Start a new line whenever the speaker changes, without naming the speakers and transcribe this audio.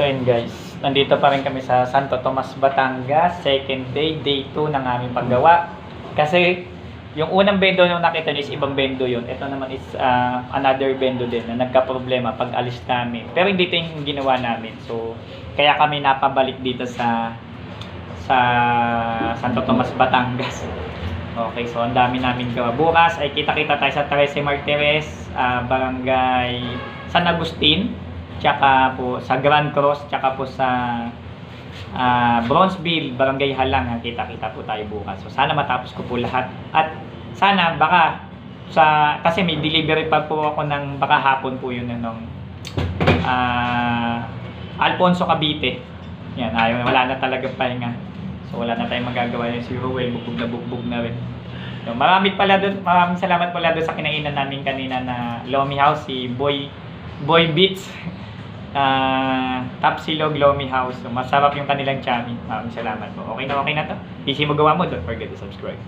So yun guys, nandito pa rin kami sa Santo Tomas, Batangas, second day, day 2 ng aming paggawa. Kasi yung unang bendo nung nakita niyo is ibang bendo yun. Ito naman is ah, another bendo din na nagka-problema pag alis namin. Pero hindi ito yung ginawa namin. So, kaya kami napabalik dito sa sa Santo Tomas, Batangas. Okay, so ang dami namin gawa. Bukas ay kita-kita tayo sa Teresa Martires, ah, Barangay San Agustin, tsaka po sa Grand Cross, tsaka po sa ah, Bronzeville, Barangay Halang. ah, Kita-kita po tayo bukas. So sana matapos ko po lahat. At sana baka sa kasi may delivery pa po ako ng baka hapon po yun ng ah Alfonso Cavite. Yan, ayaw, wala na talaga pahinga. So wala na tayong magagawa yun. Si Ruel, bugbog na bugbog na rin. So, maraming pala doon, maraming salamat pala doon sa kinainan namin kanina na Lomi House, si Boy Boy Beats. Ah, Tapsilog Lomi House. Masarap yung kanilang chami. Maraming salamat po. Okay na okay na to. Easy mo gawa mo. Don't forget to subscribe.